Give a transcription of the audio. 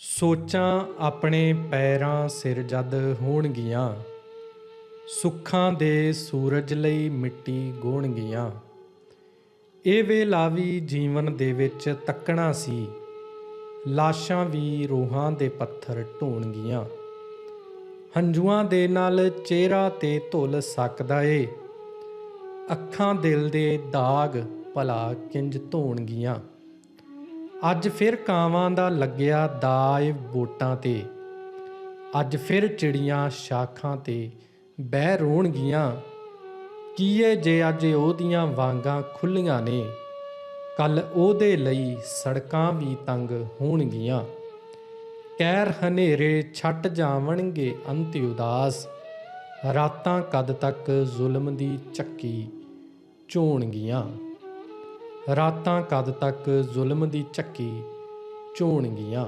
ਸੋਚਾਂ ਆਪਣੇ ਪੈਰਾਂ ਸਿਰ ਜਦ ਹੋਣਗੀਆਂ, ਸੁੱਖਾਂ ਦੇ ਸੂਰਜ ਲਈ ਮਿੱਟੀ ਗੋਣਗੀਆਂ। ਇਹ ਵੇਲਾ ਵੀ ਜੀਵਨ ਦੇ ਵਿੱਚ ਤੱਕਣਾ ਸੀ, ਲਾਸ਼ਾਂ ਵੀ ਰੂਹਾਂ ਦੇ ਪੱਥਰ ਢੋਣਗੀਆਂ। ਹੰਝੂਆਂ ਦੇ ਨਾਲ ਚਿਹਰਾ ਤੇ ਧੁੱਲ ਸਕਦਾ ਏ, ਅੱਖਾਂ ਦਿਲ ਦੇ ਦਾਗ ਭਲਾ ਕਿੰਜ ਧੋਣਗੀਆਂ। ਅੱਜ ਫਿਰ ਕਾਵਾਂ ਦਾ ਲੱਗਿਆ ਦਾਇ ਵੋਟਾਂ ਤੇ। ਅੱਜ ਫਿਰ ਚਿੜੀਆਂ ਸ਼ਾਖਾਂ ਤੇ ਬਹਿ ਰੋਣਗੀਆਂ। ਕੀਏ ਜੇ ਅੱਜ ਉਹਦੀਆਂ ਵਾਂਗਾਂ ਖੁੱਲੀਆਂ ਨੇ, ਕੱਲ ਉਹਦੇ ਲਈ ਸੜਕਾਂ ਵੀ ਤੰਗ ਹੋਣਗੀਆਂ। ਕੈਰ ਹਨੇਰੇ ਛੱਟ ਜਾਵਣਗੇ ਅੰਤ ਉਦਾਸ, ਰਾਤਾਂ ਕਦ ਤੱਕ ਜ਼ੁਲਮ ਦੀ ਚੱਕੀ ਚੋਣਗੀਆਂ। ਰਾਤਾਂ ਕਦ ਤੱਕ ਜ਼ੁਲਮ ਦੀ ਝੱਕੀ ਝੋਣਗੀਆਂ